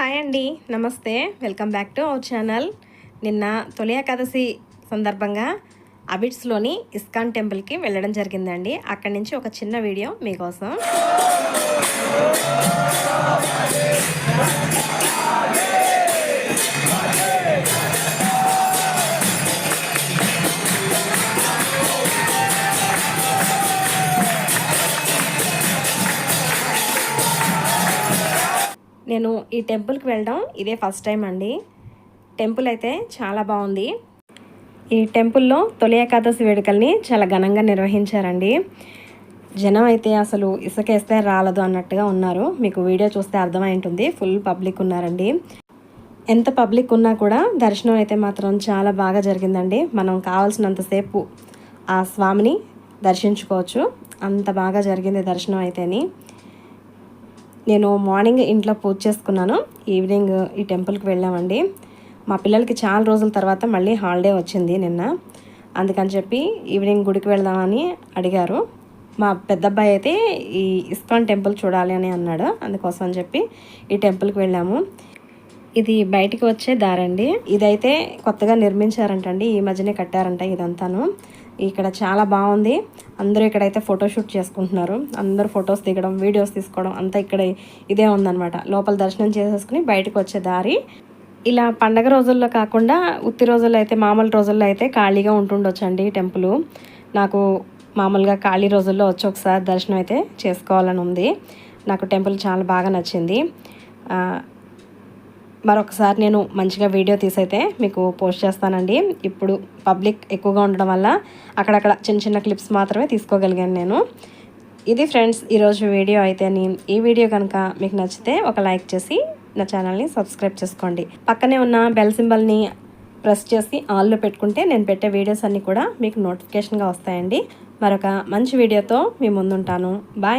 Hi అండి. నమస్తే. Welcome back to our channel. నిన్న తొలి ఏకాదశి సందర్భంగా అబిట్స్లోని ఇస్కాన్ టెంపుల్కి వెళ్ళడం జరిగిందండి. అక్కడి నుంచి ఒక చిన్న వీడియో మీకోసం. నేను ఈ టెంపుల్కి వెళ్ళడం ఇదే ఫస్ట్ టైం అండి. టెంపుల్ అయితే చాలా బాగుంది. ఈ టెంపుల్లో తొలి ఏకాదశి వేడుకల్ని చాలా ఘనంగా నిర్వహించారండి. జనం అయితే అసలు ఇసుకేస్తే రాలదు అన్నట్టుగా ఉన్నారు. మీకు వీడియో చూస్తే అర్థమై ఉంటుంది. ఫుల్ పబ్లిక్ ఉన్నారండి. ఎంత పబ్లిక్ ఉన్నా కూడా దర్శనం అయితే మాత్రం చాలా బాగా జరిగిందండి. మనం కావాల్సినంతసేపు ఆ స్వామిని దర్శించుకోవచ్చు. అంత బాగా జరిగింది దర్శనం అయితేని. నేను మార్నింగ్ ఇంట్లో పూజ చేసుకున్నాను. ఈవినింగ్ ఈ టెంపుల్కి వెళ్ళామండి. మా పిల్లలకి చాలా రోజుల తర్వాత మళ్ళీ హాలిడే వచ్చింది నిన్న. అందుకని చెప్పి ఈవినింగ్ గుడికి వెళ్దామని అడిగారు. మా పెద్దబ్బాయి అయితే ఈ ఇస్కాన్ టెంపుల్ చూడాలి అని అన్నాడు. అందుకోసం అని చెప్పి ఈ టెంపుల్కి వెళ్ళాము. ఇది బయటికి వచ్చే దారండి. ఇదైతే కొత్తగా నిర్మించారంటండి. ఈ మధ్యనే కట్టారంట ఇదంతాను. ఇక్కడ చాలా బాగుంది. అందరూ ఇక్కడైతే ఫోటోషూట్ చేసుకుంటున్నారు. అందరూ ఫొటోస్ దిగడం వీడియోస్ తీసుకోవడం అంతా ఇక్కడ ఇదే ఉందన్నమాట. లోపల దర్శనం చేసేసుకుని బయటకు వచ్చే దారి. ఇలా పండగ రోజుల్లో కాకుండా ఉత్తి రోజుల్లో అయితే మామూలు రోజుల్లో అయితే ఖాళీగా ఉంటుండొచ్చండి టెంపుల్. నాకు మామూలుగా ఖాళీ రోజుల్లో వచ్చి ఒకసారి దర్శనం అయితే చేసుకోవాలని ఉంది. నాకు టెంపుల్ చాలా బాగా నచ్చింది. మరొకసారి నేను మంచిగా వీడియో తీసైతే మీకు పోస్ట్ చేస్తానండి. ఇప్పుడు పబ్లిక్ ఎక్కువగా ఉండడం వల్ల అక్కడక్కడ చిన్న చిన్న క్లిప్స్ మాత్రమే తీసుకోగలిగాను నేను. ఇది ఫ్రెండ్స్ ఈరోజు వీడియో అయితే ఈ వీడియో కనుక మీకు నచ్చితే ఒక లైక్ చేసి నా ఛానల్ని సబ్స్క్రైబ్ చేసుకోండి. పక్కనే ఉన్న బెల్ సింబల్ని ప్రెస్ చేసి ఆల్లో పెట్టుకుంటే నేను పెట్టే వీడియోస్ అన్నీ కూడా మీకు నోటిఫికేషన్గా వస్తాయండి. మరొక మంచి వీడియోతో మీ ముందుంటాను. బాయ్!